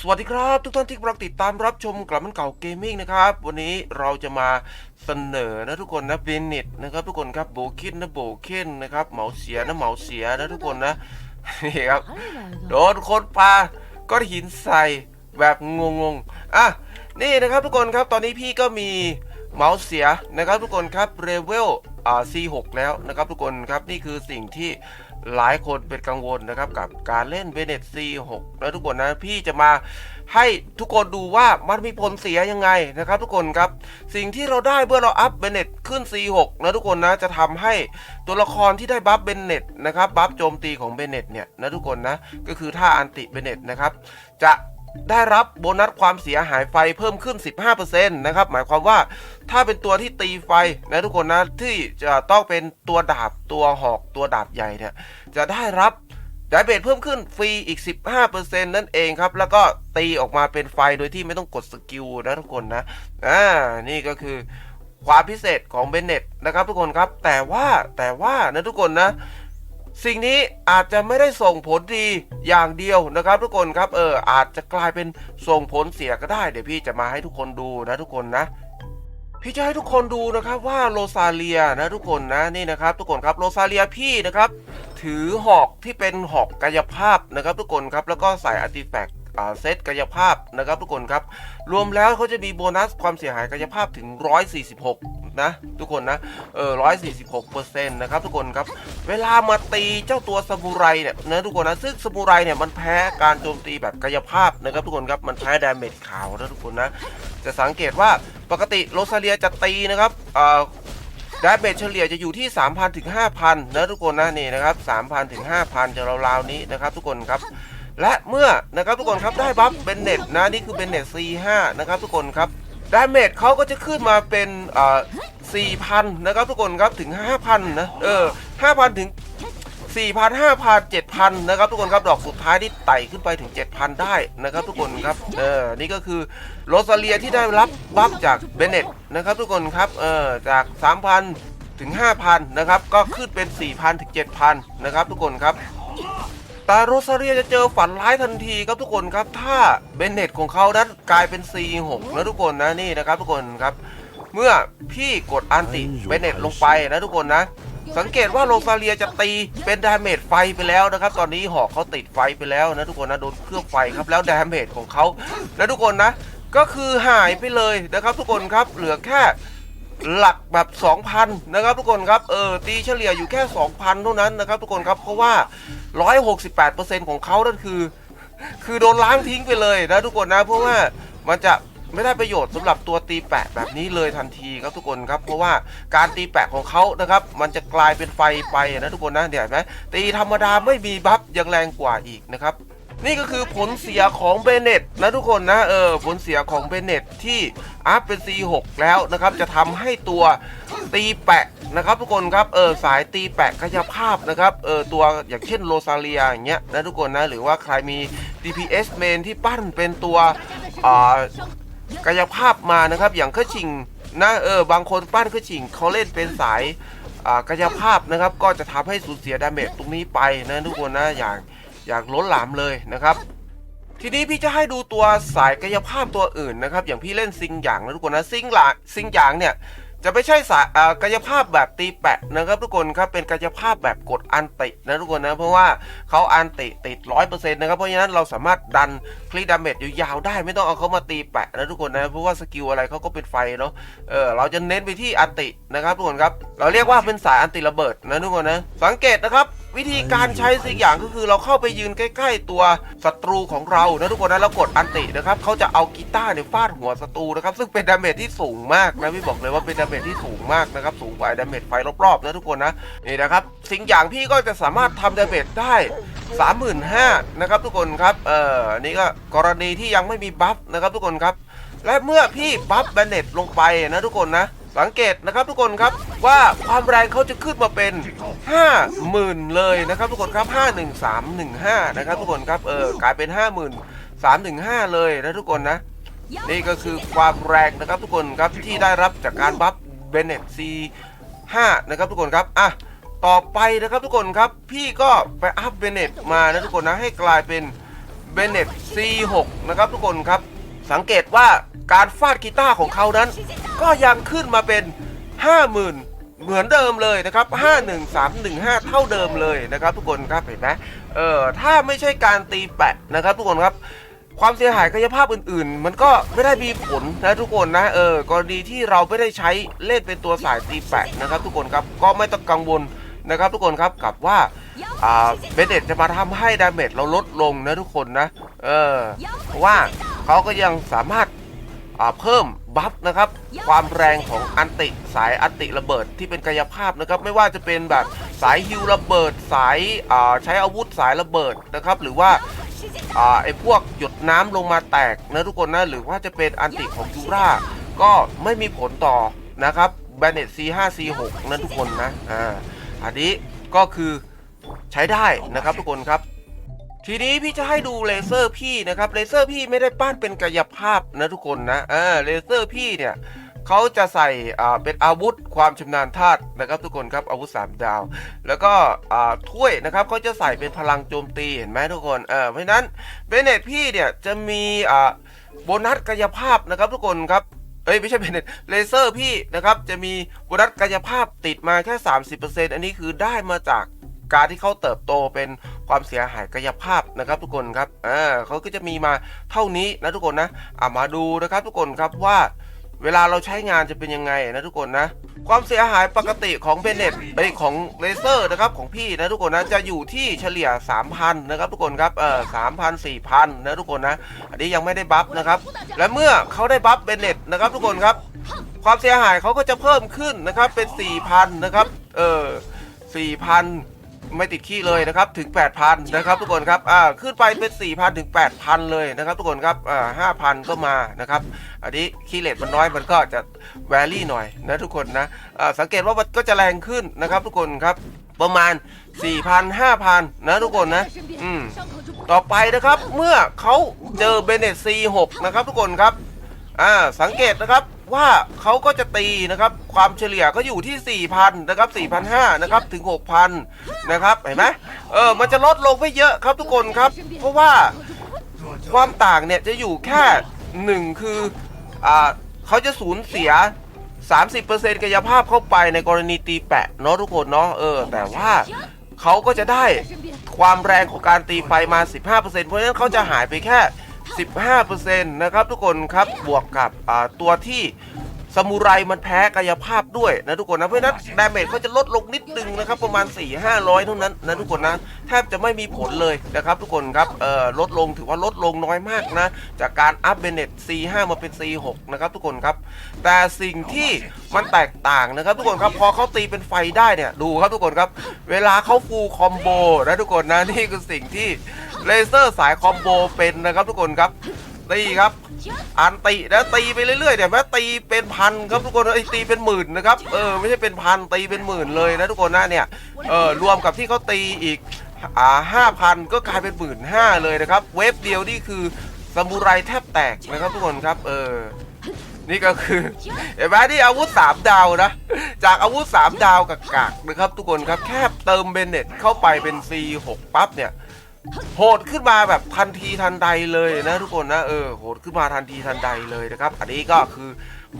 สวัสดีครับ ทุกท่านที่กำลังติดตามรับชมกลับมันเก่าเกมมิ่งนะครับ วันนี้เราจะมาเสนอนะทุกคนนะเบนเน็ตนะครับทุกคนครับโบคินนะโบเคนนะครับเหมาเสียนะเหมาเสียนะทุกคนนะนี่ครับโดนคนปลาก้อนหินใส่แบบงงๆอะนี่นะครับทุกคนครับตอนนี้พี่ก็มีเมาส์เสียนะครับทุกคนครับเรเวลอ่า C6 แล้วนะครับทุกคนครับนี่คือสิ่งที่ หลายคนเป็นกังวลนะครับกับการเล่นเบเน็ต C6 นะทุกคนนะพี่จะมาให้ทุกคนดูว่ามันมีผลเสียยังไงนะครับทุกคนครับสิ่งที่เราได้เมื่อเราอัพเบเน็ตขึ้น C6 นะทุกคนนะจะทำให้ตัวละครที่ได้บัฟเบเน็ตนะครับบัฟโจมตีของเบเน็ตเนี่ยนะทุกคนนะก็คือท่าอันติเบเน็ตนะครับจะ ได้รับโบนัสความเสียหายไฟเพิ่มขึ้น 15%นะครับ หมายความว่าถ้าเป็นตัวที่ตีไฟนะทุกคนนะที่จะต้องเป็นตัวดาบตัวหอกตัวดาบใหญ่เนี่ยจะได้รับดาเบจเพิ่มขึ้นฟรีอีก 15%นั่นเองครับ แล้วก็ตีออกมาเป็นไฟโดยที่ไม่ต้องกดสกิลนะทุกคนนะอ่านี่ก็คือความพิเศษของเบนเน็ตนะครับทุกคนครับ แต่ว่าแต่ว่านะทุกคนนะ สิ่งนี้อาจจะไม่ได้ส่งผลดีอย่างเดียวนะครับ ทุกคนครับเอออาจจะกลายเป็นส่งผลเสียก็ได้ เดี๋ยวพี่จะมาให้ทุกคนดูนะทุกคนนะ พี่จะให้ทุกคนดูนะครับว่าโรซาเลียนะทุกคนนะนี่นะครับ ทุกคนครับโรซาเลียพี่นะครับถือหอกที่เป็นหอกกายภาพนะครับ ทุกคนครับแล้วก็ใส่อาร์ติแฟกต์เซตกายภาพนะครับทุกคนครับ รวมแล้วเขาจะมีโบนัสความเสียหายกายภาพถึง 146 นะ ทุกคนนะเออ146เปอร์เซ็นต์นะครับทุกคนครับ เวลามาตีเจ้าตัวซามูไรเนี่ยนะทุกคนนะซึ่งซามูไรเนี่ยมันแพ้การโจมตีแบบกายภาพนะครับทุกคนครับมันแพ้ดาเมจขาวนะทุกคนนะจะสังเกตว่าปกติโรซาเลียจะตีนะครับเอ่อดาเมจเฉลี่ยจะอยู่ที่ 3,000ถึง5,000นะทุกคนนะนี่นะครับ3,000ถึง5,000จะราวๆนี้นะครับ ทุกคนครับและเมื่อนะครับทุกคนครับได้บัฟเบนเน็ตนะนี่คือเบนเน็ต C5 นะครับทุกคนครับ ดาเมจเขาก็จะขึ้นมาเป็นอ่อ4,000 นะครับทุกคนครับถึง 5,000 นะ เออ 5,000 ถึง 4,000 5,000 7,000 นะครับทุกคนครับดอกสุดท้ายที่ไต่ขึ้นไปถึง 7,000 ได้นะครับทุกคนครับ เออ นี่ก็คือโรซาเลียที่ได้รับบัฟจากเบนเน็ตนะครับทุกคนครับ เออ จาก 3,000 ถึง 5,000 นะครับ ก็ขึ้นเป็น 4,000 ถึง 7,000 นะครับทุกคนครับ แต่โรซาเลียจะเจอฝันร้ายทันทีครับทุกคนครับ ถ้าเบนเน็ตของเขานั้นกลายเป็น C6 นะทุกคนนะนี่นะครับทุกคนครับ เมื่อพี่กดอันติเบนเน็ตลงไปนะทุกคนนะ สังเกตว่าโรซาเลียจะตีเป็นดาเมจไฟไปแล้วนะครับ ตอนนี้หอกเขาติดไฟไปแล้วนะทุกคนนะโดนเครื่องไฟครับแล้วดาเมจของเขานะทุกคนนะ ก็คือหายไปเลยนะครับทุกคนครับเหลือแค่ หลักแบบ 2,000 นะครับทุกคนครับ เออตีเฉลี่ยอยู่แค่ 2,000 เท่านั้นนะครับทุกคนครับ เพราะว่า 168%ของเขานั่นคือ คือโดนล้างทิ้งไปเลยนะทุกคนนะ เพราะว่ามันจะไม่ได้ประโยชน์สำหรับตัวตีแปะแบบนี้เลยทันทีครับทุกคนครับ เพราะว่าการตีแปะของเขานะครับ มันจะกลายเป็นไฟไปนะทุกคนนะเดี๋ยวเห็นไหมตีธรรมดาไม่มีบัฟยังแรงกว่าอีกนะครับ นี่ก็คือผลเสียของเบเน็ตนะทุกคนนะเออผลเสียของเบเน็ตที่อัพเป็น C6 แล้วนะครับ จะทำให้ตัวตีแปะนะครับ ทุกคนครับเออสายตีแปะกายภาพนะครับเออตัวอย่างเช่นโรซาเลียอย่างเงี้ยนะทุกคนนะหรือว่าใครมี DPS เมนที่ปั้นเป็นตัวอ่ากายภาพมานะครับ อย่างเคอชิงนะเออบางคนปั้นเคอชิงเขาเล่นเป็นสายอ่ากายภาพนะครับ ก็จะทำให้สูญเสียดาเมจตรงนี้ไปนะทุกคนนะอย่าง อย่างล้นหลามเลยนะครับ ทีนี้พี่จะให้ดูตัวสายกายภาพตัวอื่นนะครับ อย่างพี่เล่นซิงหยางนะทุกคนนะซิงหลาซิงหยางเนี่ยจะไม่ใช่สายกายภาพแบบตีแปะนะครับทุกคนครับเป็นกายภาพแบบกดอันตินะทุกคนนะเพราะว่าเขาอันติติดร้อยเปอร์เซ็นต์นะครับเพราะฉะนั้นเราสามารถดันคลีดาเมจยาวๆได้ไม่ต้องเอาเขามาตีแปะนะทุกคนนะเพราะว่าสกิลอะไรเขาก็เป็นไฟเนาะเออเราจะเน้นไปที่อันตินะครับทุกคนครับเราเรียกว่าเป็นสายอันติระเบิดนะทุกคนนะสังเกตนะครับวิธีการใช้สิ่งอย่างก็คือเราเข้าไปยืนใกล้ ๆ ตัวศัตรูของเรานะทุกคนนะแล้วกดอันตินะครับเขาจะเอากีตาร์เนี่ยฟาดหัวศัตรูนะครับซึ่งเป็นดาเมจที่สูงมากนะพี่บอกเลยว่าเป็นดาเมจที่สูงมากนะครับสูงกว่าดาเมจไฟรอบๆนะทุกคนนะนี่นะครับสิ่งอย่างพี่ก็จะสามารถทำดาเมจได้35,000นะครับทุกคนครับเอออันนี่ก็กรณีที่ยังไม่มีบัฟนะครับทุกคนครับและเมื่อพี่บัฟแบนเน็ตลงไปนะทุกคนนะ สังเกตนะครับทุกคนครับว่าความแรงเขาจะขึ้นมาเป็น 50,000 เลยนะครับทุกคนครับ 51315 นะครับทุกคนครับเออกลายเป็น5315 เลยนะทุกคนนะ นี่ก็คือความแรงนะครับทุกคนครับที่ได้รับจากการบัฟเบนเน็ต C5 นะครับทุกคนครับอะต่อไปนะครับทุกคนครับพี่ก็ไปอัพเบเน็ตมานะทุกคนนะให้กลายเป็นเบเน็ต C6 นะครับทุกคนครับ สังเกตว่าการฟาดกีตาร์ของเขานั้น ก็ยังขึ้นมาเป็น 50,000 เหมือนเดิมเลยนะครับ 51315 เท่าเดิมเลยนะครับ ทุกคนครับเห็นไหมเออถ้าไม่ใช่การตีแปะนะครับ ทุกคนครับความเสียหายกายภาพอื่นๆ มันก็ไม่ได้มีผลนะทุกคนนะเออกรณีที่เราไม่ได้ใช้เล่นเป็นตัวสายตีแปะนะครับ ทุกคนครับก็ไม่ต้องกังวล นะครับทุกคนครับกับว่าอ่าเบเนตจะมาทำให้ดาเมจเราลดลงนะทุกคนนะ เออเพราะว่าเขาก็ยังสามารถอ่าเพิ่มบัฟนะครับ ความแรงของอันติสายอันติระเบิดที่เป็นกายภาพนะครับ ไม่ว่าจะเป็นแบบสายฮิวระเบิด สายอ่าใช้อาวุธสายระเบิดนะครับ หรือว่าอ่าไอพวกหยดน้ำลงมาแตกนะทุกคนนะ หรือว่าจะเป็นอันติของยูราก็ไม่มีผลต่อนะครับแบนเน็ต C5 C6 นะทุกคนนะอ่า อันนี้ก็คือใช้ได้นะครับทุกคนครับ ทีนี้พี่จะให้ดูเลเซอร์พี่นะครับเลเซอร์พี่ไม่ได้ปั้นเป็นกายภาพนะทุกคนนะอ่าเลเซอร์พี่เนี่ยเขาจะใส่อ่าเป็นอาวุธความชำนาญธาตุนะครับทุกคนครับอาวุธ 3 ดาว แล้วก็อ่าถ้วยนะครับเขาจะใส่เป็นพลังโจมตีเห็นไหมทุกคนเออเพราะฉะนั้นเบเนตพี่เนี่ยจะมีอ่าโบนัสกายภาพนะครับทุกคนครับ เอ้ยไม่ใช่เบเนตเลเซอร์พี่นะครับ จะมีโบนัสกายภาพติดมาแค่ 30%อันนี้คือได้มาจากการที่เขาเติบโตเป็นความเสียหายกายภาพนะครับทุกคนครับอ่าเขาก็จะมีมาเท่านี้นะทุกคนนะอ่ามาดูนะครับทุกคนครับว่า เวลาเราใช้งานจะเป็นยังไงนะทุกคนนะ ความเสียหายปกติของเบเน็ตไอของเลเซอร์นะครับของพี่นะทุกคนนะจะอยู่ที่เฉลี่ย 3,000 นะครับทุกคนครับเออ3,000 4,000นะทุกคนนะ อันนี้ยังไม่ได้บัฟนะครับ และเมื่อเขาได้บัฟเบเน็ตนะครับทุกคนครับ ความเสียหายเขาก็จะเพิ่มขึ้นนะครับเป็น 4,000 นะครับ เออ4,000 ไม่ติดขี้เลยนะครับถึง 8,000 นะครับทุกคนครับอ่าขึ้นไปเป็น 4,000 ถึง 8,000 เลยนะครับ ทุกคนครับอ่า5,000 ก็มานะครับ อันนี้ขี้เลทมันน้อยมันก็จะแวรี่หน่อยนะทุกคนนะอ่าสังเกตว่ามันก็จะแรงขึ้นนะครับ ทุกคนครับประมาณ 4,000 5,000 นะทุกคนนะอืมต่อไปนะครับเมื่อเขาเจอเบเนต C6 นะครับ ทุกคนครับอ่าสังเกตนะครับ ว่าเขาก็จะตีนะครับ ความเฉลี่ยก็อยู่ที่ 4,000 นะครับ4,500นะครับ ถึง 6,000 นะครับ เห็นไหมเออ มันจะลดลงไม่เยอะครับทุกคนครับ เพราะว่าความต่างเนี่ยจะอยู่แค่หนึ่งคืออ่าเขาจะสูญเสีย 30%กายภาพเข้าไปในกรณีตีแปะเนาะทุกคนเนาะเออ แต่ว่าเขาก็จะได้ความแรงของการตีไฟมา 15%เพราะฉะนั้นเขาจะหายไปแค่ 15%นะครับทุกคนครับบวกกับตัวที่ สมุไรมันแพ้กายภาพด้วยนะทุกคนนะเพราะนั้นดาเมจเขาจะลดลงนิดนึงนะครับประมาณ 4 500 เท่านั้นนะทุกคนนะแทบจะไม่มีผลเลยนะครับทุกคนครับเอ่อลดลงถือว่าลดลงน้อยมากนะ จากการอัพเบเนต C5 มาเป็น C6 นะครับทุกคนครับ แต่สิ่งที่มันแตกต่างนะครับทุกคนครับพอเขาตีเป็นไฟได้เนี่ยดูครับทุกคนครับ เวลาเขาฟูลคอมโบนะทุกคนนะนี่คือสิ่งที่เลเซอร์สายคอมโบเป็นนะครับทุกคนครับตีครับ อันตีนะตีไปเรื่อยๆเนี่ยแม้ตีเป็นพันครับทุกคนไอ้ตีเป็นหมื่นนะครับเออไม่ใช่เป็นพันตีเป็นหมื่นเลยนะทุกคนนะเนี่ยเออรวมกับที่เขาตีอีกอ่าห้าพันก็กลายเป็นหมื่นห้าเลยนะครับ เวฟเดียวนี่คือสมุไรแทบแตกนะครับทุกคนครับเออนี่ก็คือเห็นไหมนี่อาวุธ 3 ดาวนะ จากอาวุธ 3 ดาวกับกากนะครับทุกคนครับแค่เติมเบนเน็ตเข้าไปเป็น C6 ปั๊บเนี่ย โหดขึ้นมาแบบทันทีทันใดเลยนะทุกคนนะเออโหดขึ้นมาทันทีทันใดเลยนะครับ อันนี้ก็คือ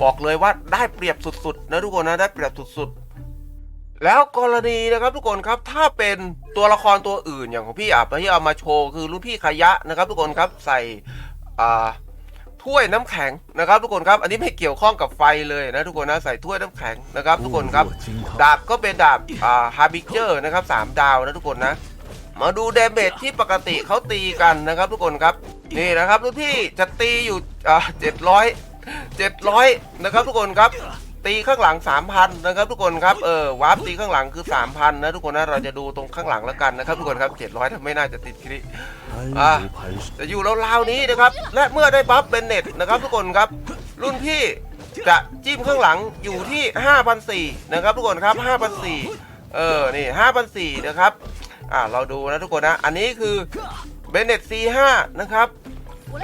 บอกเลยว่าได้เปรียบสุดๆนะทุกคนนะได้เปรียบสุดๆ แล้วกรณีนะครับทุกคนครับถ้าเป็นตัวละครตัวอื่นอย่างของพี่อะที่เอามาโชว์คือรุ่นพี่ขยะนะครับ ทุกคนครับใส่อ่าถ้วยน้ำแข็งนะครับทุกคนครับ อันนี้ไม่เกี่ยวข้องกับไฟเลยนะทุกคนนะใส่ถ้วยน้ำแข็งนะครับ ทุกคนครับดาบก็เป็นดาบอ่าฮาร์บิเจอร์นะครับสามดาวนะทุกคนนะ มาดูเดเมจที่ปกติเขาตีกันนะครับทุกคนครับ นี่นะครับทุกที่จะตีอยู่อ่าเจ็ดร้อยเจ็ดร้อยนะครับทุกคนครับ ตีข้างหลัง 3,000นะครับทุกคนครับ เออวาร์ปตีข้างหลังคือ 3,000นะทุกคนนะเราจะดูตรงข้างหลังแล้วกันนะครับทุกคนครับ700ถ้าไม่น่าจะติดคลิปอะจะอยู่ราวๆนี้นะครับ และเมื่อได้บัฟเบนเน็ตนะครับทุกคนครับ รุ่นพี่จะจิ้มข้างหลังอยู่ที่5,400นะครับทุกคนครับ5,400เออนี่5,400นะครับ อ่าเราดูนะทุกคนนะ อันนี้คือเบนเน็ต C5 นะครับ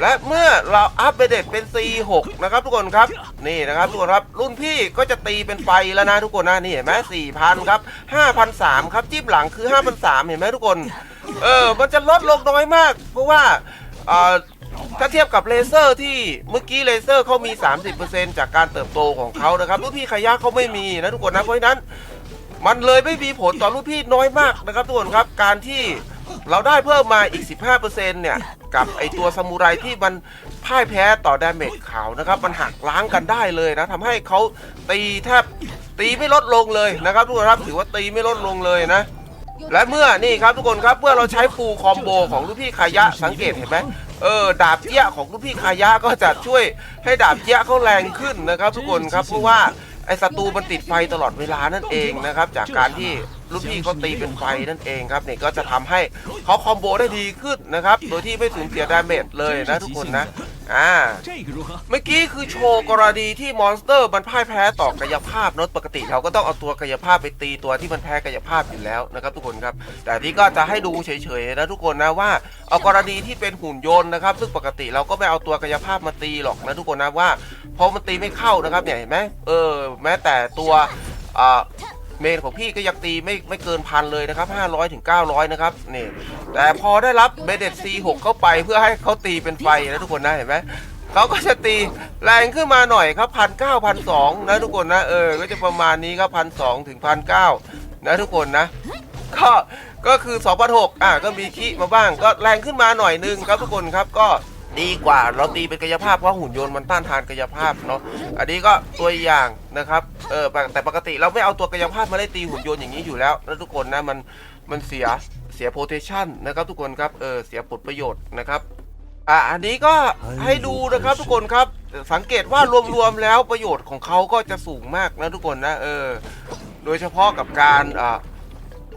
และเมื่อเราอัพเบนเน็ตเป็น C6 นะครับทุกคนครับ นี่นะครับทุกคนครับ รุ่นพี่ก็จะตีเป็นไฟแล้วนะทุกคนนะนี่เห็นไหม4,000ครับ5,300ครับจิ้มหลังคือ5,300เห็นไหมทุกคน เออ มันจะลดลงน้อยมาก เพราะว่าอ่าถ้าเทียบกับเลเซอร์ที่เมื่อกี้เลเซอร์เขามี 30%จากการเติบโตของเขานะครับรุ่นพี่ขยะเขาไม่มีนะทุกคนนะเพราะฉะนั้น มันเลยไม่มีผลต่อรุ่นพี่น้อยมากนะครับทุกคนครับ การที่เราได้เพิ่มมาอีก 15%เนี่ย กับไอตัวซามูไรที่มันพ่ายแพ้ต่อดาเมจขาวนะครับ มันหักล้างกันได้เลยนะทำให้เขาตีแทบตีไม่ลดลงเลยนะครับทุกคนครับถือว่าตีไม่ลดลงเลยนะ และเมื่อนี่ครับทุกคนครับเมื่อเราใช้ฟูลคอมโบของลูกพี่คายะสังเกตเห็นไหมเออดาบเจี้ยของลูกพี่คายะก็จะช่วยให้ดาบเจี้ยเขาแรงขึ้นนะครับ ทุกคนครับเพราะว่า ไอศัตรูมันติดไฟตลอดเวลานั่นเองนะครับ จากการที่ลูกพี่เขาตีเป็นไฟนั่นเองครับนี่ก็จะทำให้เขาคอมโบได้ดีขึ้นนะครับ โดยที่ไม่สูญเสียดาเมจเลยนะทุกคนนะ อ่า เมื่อกี้คือโชว์กรณีที่มอนสเตอร์มันพ่ายแพ้ต่อกายภาพเนอะปกติเราก็ต้องเอาตัวกายภาพไปตีตัวที่มันแพ้กายภาพอยู่แล้วนะครับทุกคนครับ แต่ที่ก็จะให้ดูเฉยๆนะทุกคนนะว่าเอากรณีที่เป็นหุ่นยนต์นะครับ ซึ่งปกติเราก็ไม่เอาตัวกายภาพมาตีหรอกนะทุกคนนะว่าพอมันตีไม่เข้านะครับเนี่ยเห็นไหมเออ แม้แต่ตัวอ่า เมนของพี่ก็ยังตีไม่ไม่เกินพันเลยนะครับ 500ถึง900 นะครับนี่แต่พอได้รับเบเดต C6 เข้าไปเพื่อให้เขาตีเป็นไฟนะทุกคนนะเห็นไหมเขาก็จะตีแรงขึ้นมาหน่อยครับพันเก้าพันสองนะทุกคนนะเออ ก็จะประมาณนี้ครับพันสองถึงพันเก้านะทุกคนนะก็ก็คือ2 0 0อะก็มีขี้มาบ้างก็แรงขึ้นมาหน่อยนึงครับทุกคนครับก็ ดีกว่าเราตีเป็นกายภาพเพราะหุ่นยนต์มันต้านทานกายภาพเนาะอันนี้ก็ตัวอย่างนะครับเออแต่ปกติเราไม่เอาตัวกายภาพมาไล่ตีหุ่นยนต์อย่างนี้อยู่แล้วนะทุกคนนะมันมันเสียเสียโพเทชันนะครับทุกคนครับเออเสียผลประโยชน์นะครับอะอันนี้ก็ให้ดูนะครับทุกคนครับสังเกตว่ารวมๆแล้วประโยชน์ของเขาก็จะสูงมากนะทุกคนนะเออโดยเฉพาะกับการอ่า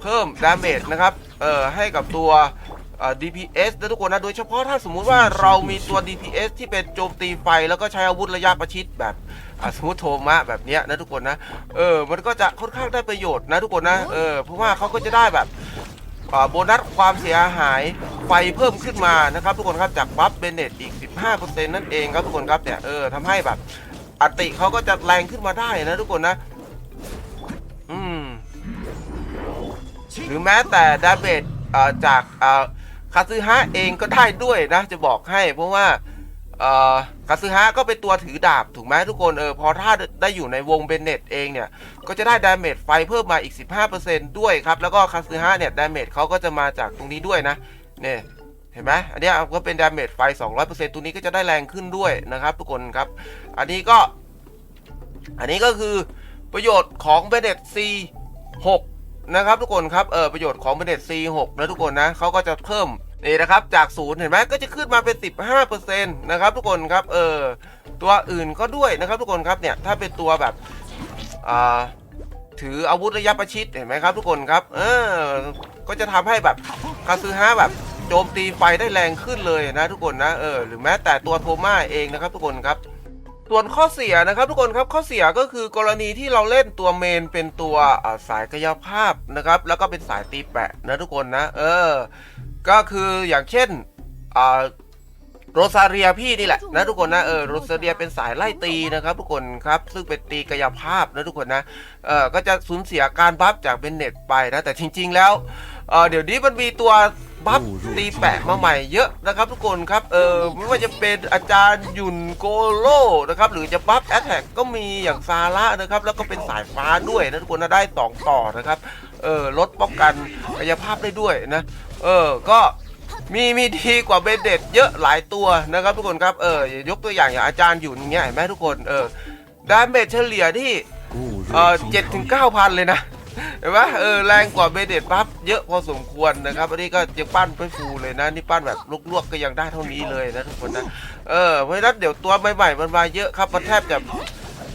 เพิ่มดาเมจนะครับเออให้กับตัว DPS นะทุกคนนะโดยเฉพาะถ้าสมมุติว่าเรามีตัว DPS ที่เป็นโจมตีไฟ แล้วก็ใช้อาวุธระยะประชิดแบบอะสมมติโทมะแบบเนี้ยนะทุกคนนะเออมันก็จะค่อนข้างได้ประโยชน์นะทุกคนนะเออเพราะว่าเขาก็จะได้แบบอ่าโบนัสความเสียหายไฟเพิ่มขึ้นมานะครับ ทุกคนครับจากบัฟเบเนตอีก 15%นั่นเองครับทุกคนครับเนี่ยเออทำให้แบบอัติเขาก็จะแรงขึ้นมาได้นะทุกคนนะอืมหรือแม้แต่ดาเบจอ่าจากอ่า คาซึฮะเองก็ได้ด้วยนะ จะบอกให้ เพราะว่าคาซึฮะก็เป็นตัวถือดาบถูกไหมทุกคนเออพอถ้าได้อยู่ในวงเบนเนตเองเนี่ย ก็จะได้ดาเมจไฟเพิ่มมาอีก 15%ด้วยครับ แล้วก็คาซึฮะเนี่ยดาเมจเขาก็จะมาจากตรงนี้ด้วยนะเนี่ยเห็นไหมอันนี้ก็เป็นดาเมจไฟ 200%ตัวนี้ก็จะได้แรงขึ้นด้วยนะครับ ทุกคนครับ อันนี้ก็ อันนี้ก็คือประโยชน์ของเบเนต C6 นะครับทุกคนครับเออประโยชน์ของเบเน็ต C6 นะทุกคนนะเขาก็จะเพิ่มนี่นะครับจากศูนย์เห็นไหมก็จะขึ้นมาเป็น 15%นะครับทุกคนครับเออตัวอื่นก็ด้วยนะครับทุกคนครับเนี่ยถ้าเป็นตัวแบบอ่าถืออาวุธระยะประชิดเห็นไหมครับทุกคนครับเออก็จะทำให้แบบคาซึฮะแบบโจมตีไฟได้แรงขึ้นเลยนะทุกคนนะเออหรือแม้แต่ตัวโทม่าเองนะครับทุกคนครับ ส่วนข้อเสียนะครับทุกคนครับข้อเสียก็คือกรณีที่เราเล่นตัวเมนเป็นตัวสายกายภาพนะครับ แล้วก็เป็นสายตีแปะนะทุกคนนะ เออ ก็คืออย่างเช่นอ่าโรซาเรียพี่นี่แหละนะทุกคนนะเออโรซาเรียเป็นสายไล่ตีนะครับ ทุกคนครับซึ่งเป็นตีกายภาพนะทุกคนนะเออก็จะสูญเสียการบัฟจากเบนเน็ตไปนะแต่จริง ๆ แล้วเออเดี๋ยวนี้มันมีตัว บัฟตีแปะมาใหม่เยอะนะครับทุกคนครับเออไม่ว่าจะเป็นอาจารย์หยุนโกโลนะครับหรือจะบัฟแอตแทกก็มีอย่างซาร่านะครับแล้วก็เป็นสายฟ้าด้วยนะทุกคนนะได้สองต่อนะครับเออลดป้องกันกายภาพได้ด้วยนะเออก็มีมีดีกว่าเบเด็ดเยอะหลายตัวนะครับทุกคนครับเออยกตัวอย่างอย่างอาจารย์อยู่อย่างเงี้ยเห็นไหมทุกคนเออดาเมจเฉลี่ยที่เออเจ็ดถึงเก้าพันเลยนะ เห็นไหมเออแรงกว่าเบเด็ดปั๊บเยอะพอสมควรนะครับอันนี้ก็ยังปั้นไปฟูเลยนะนี่ปั้นแบบลวกๆก็ยังได้เท่านี้เลยนะทุกคนนะเออเพราะฉะนั้นเดี๋ยวตัวใหม่ๆมันมาเยอะครับมันแทบจะ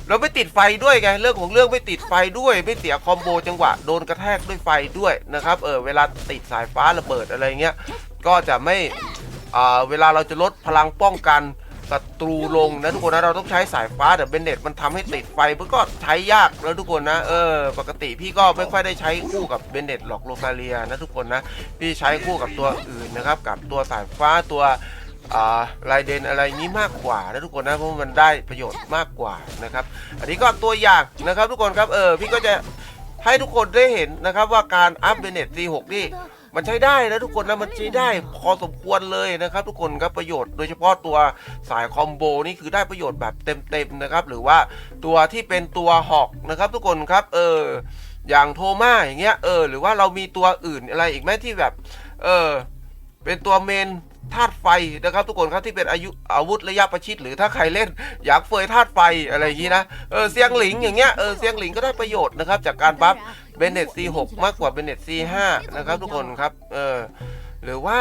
เราไม่ติดไฟด้วยไงเรื่องของเรื่องไม่ติดไฟด้วยไม่เสียคอมโบจังหวะโดนกระแทกด้วยไฟด้วยนะครับเออเวลาติดสายฟ้าระเบิดอะไรเงี้ยก็จะไม่อ่าเวลาเราจะลดพลังป้องกัน ศัตรูลงนะทุกคนนะเราต้องใช้สายฟ้าแต่เบนเน็ตมันทำให้ติดไฟมันก็ใช้ยากแล้วทุกคนนะเออปกติพี่ก็ไม่ค่อยได้ใช้คู่กับเบนเน็ตหรอกโลซาเลียนะทุกคนนะพี่ใช้คู่กับตัวอื่นนะครับกับตัวสายฟ้าตัวอ่าลายเดนอะไรนี้มากกว่านะทุกคนนะเพราะมันได้ประโยชน์มากกว่านะครับ อันนี้ก็ตัวอย่างนะครับทุกคนครับเออพี่ก็จะให้ทุกคนได้เห็นนะครับว่าการอัพเบเน็ต C6 นี่ มันใช้ได้นะทุกคนนะมันใช้ได้พอสมควรเลยนะครับทุกคนครับประโยชน์โดยเฉพาะตัวสายคอมโบนี่คือได้ประโยชน์แบบเต็มๆนะครับหรือว่าตัวที่เป็นตัวหอกนะครับทุกคนครับเอออย่างโทมาอย่างเงี้ยเออหรือว่าเรามีตัวอื่นอะไรอีกไหมที่แบบเออเป็นตัวเมน ธาตุไฟนะครับทุกคนครับที่เป็นอายุอาวุธระยะประชิดหรือถ้าใครเล่นอยากเฟยธาตุไฟอะไรอย่างนี้นะเออเสียงหลิงอย่างเงี้ยเออเสียงหลิงก็ได้ประโยชน์นะครับจากการบัฟเบนเน็ต C6 มากกว่าเบนเน็ต C5 นะครับทุกคนครับเออหรือว่า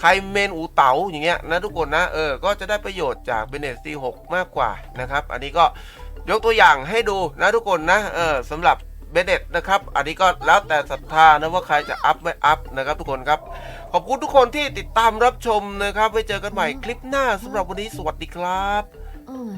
ใครเมนอูเต๋าอย่างเงี้ยนะทุกคนนะเออก็จะได้ประโยชน์จากเบนเน็ต C6 มากกว่านะครับ อันนี้ก็ยกตัวอย่างให้ดูนะทุกคนนะเออสำหรับ เบเน็ตนะครับ อันนี้ก็แล้วแต่ศรัทธานะว่าใครจะอัพไม่อัพนะครับ ทุกคนครับ ขอบคุณทุกคนที่ติดตามรับชมนะครับไว้เจอกันใหม่คลิปหน้าสำหรับวันนี้สวัสดีครับ Oh,